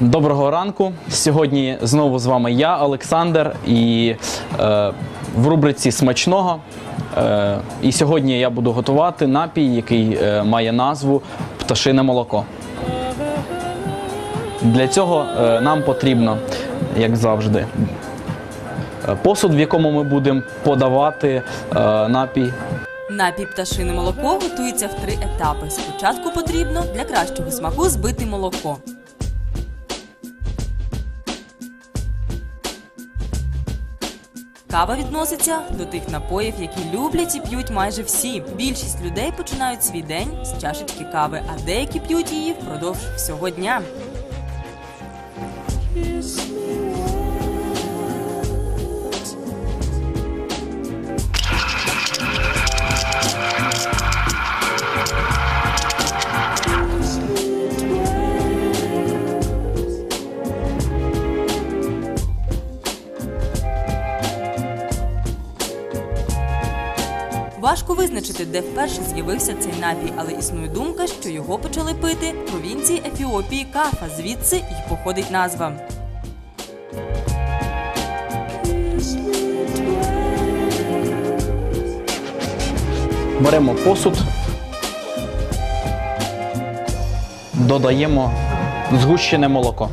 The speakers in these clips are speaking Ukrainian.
Доброго ранку. Сьогодні знову з вами я, Олександр, і е, в рубриці смачного. Е, і сьогодні я буду готувати напій, який е, має назву пташине молоко. Для цього е, нам потрібно, як завжди, посуд, в якому ми будемо подавати е, напій. Напій пташине молоко готується в три етапи. Спочатку потрібно для кращого смаку збити молоко. Кава відноситься до тих напоїв, які люблять і п'ють майже всі. Більшість людей починають свій день з чашечки кави, а деякі п'ють її впродовж всього дня. Важко визначити, де вперше з'явився цей напій, але існує думка, що його почали пити в провінції Ефіопії Кафа, звідси й походить назва. Беремо посуд, додаємо згущене молоко.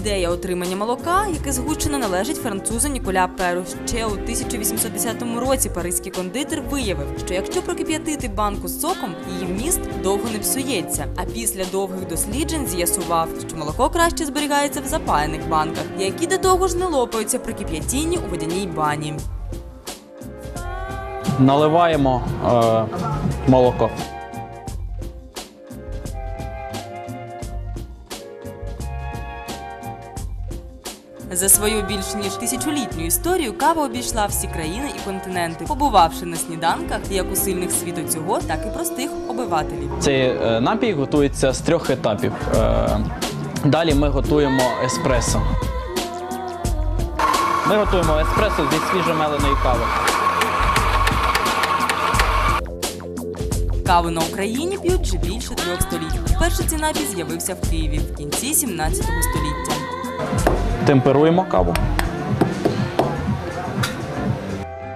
Ідея отримання молока, яке згущено, належить французу Ніколя Перу. Ще у 1810 році паризький кондитер виявив, що якщо прокип'ятити банку з соком, її вміст довго не псується. А після довгих досліджень з'ясував, що молоко краще зберігається в запаяних банках, які до того ж не лопаються при кип'ятінні у водяній бані. Наливаємо е, молоко. За свою більш ніж тисячолітню історію кава обійшла всі країни і континенти, побувавши на сніданках як у сильних світу цього, так і простих обивателів. Цей е, напій готується з трьох етапів. Е, далі ми готуємо еспресо. Ми готуємо еспресо зі свіжомеленої кави. Каву на Україні п'ють вже більше трьох століть. Вперше цей напій з'явився в Києві в кінці 17 століття. Темперуємо каву.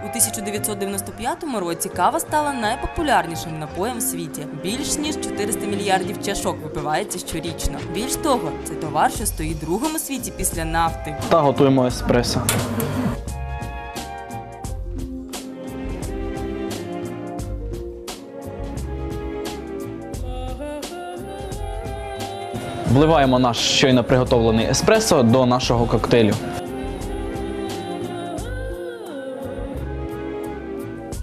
У 1995 році кава стала найпопулярнішим напоєм в світі. Більш ніж 400 мільярдів чашок випивається щорічно. Більш того, це товар, що стоїть другим у світі після нафти. Та готуємо еспресо. Вливаємо наш щойно приготовлений еспресо до нашого коктейлю.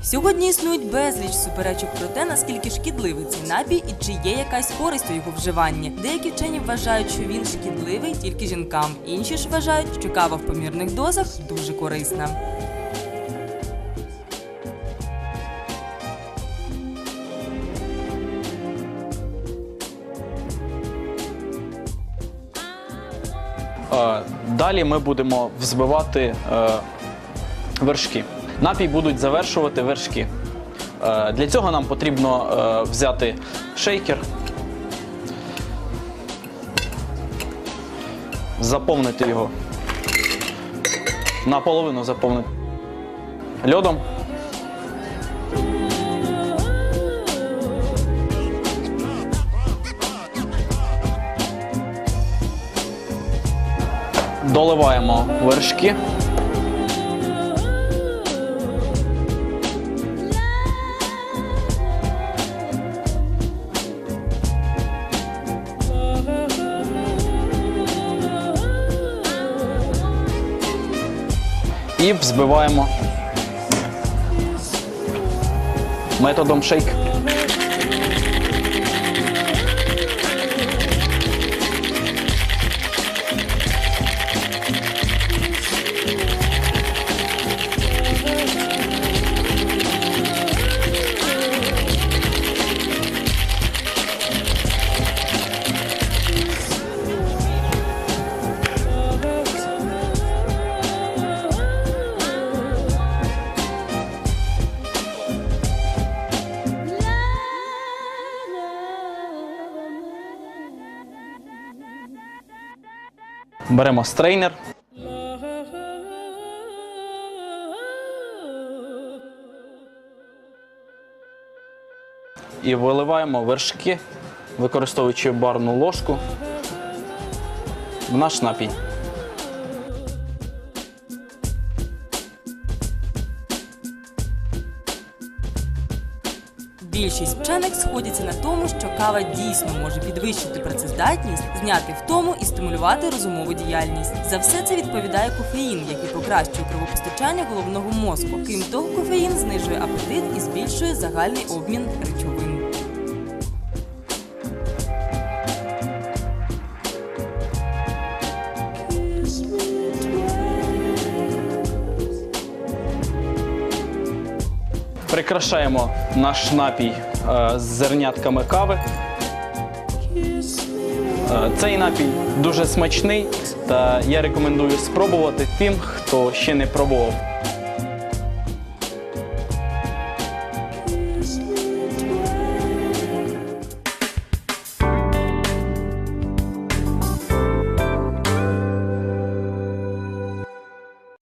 Сьогодні існують безліч суперечок про те, наскільки шкідливий цей напій і чи є якась користь у його вживанні. Деякі вчені вважають, що він шкідливий тільки жінкам. Інші ж вважають, що кава в помірних дозах дуже корисна. Далі ми будемо взбивати е, вершки. Напій будуть завершувати вершки. Е, Для цього нам потрібно е, взяти шейкер, заповнити його. Наполовину заповнити льодом. Доливаємо вершки. І взбиваємо методом шейк. Беремо стрейнер. І виливаємо вершки, використовуючи барну ложку в наш напій. Більшість вчених сходяться на тому, що кава дійсно може підвищити працездатність, зняти втому і стимулювати розумову діяльність. За все це відповідає кофеїн, який покращує кровопостачання головного мозку. Крім того, кофеїн знижує апетит і збільшує загальний обмін речовин. Прикрашаємо наш напій е, з зернятками кави. Е, Цей напій дуже смачний, та я рекомендую спробувати тим, хто ще не пробував.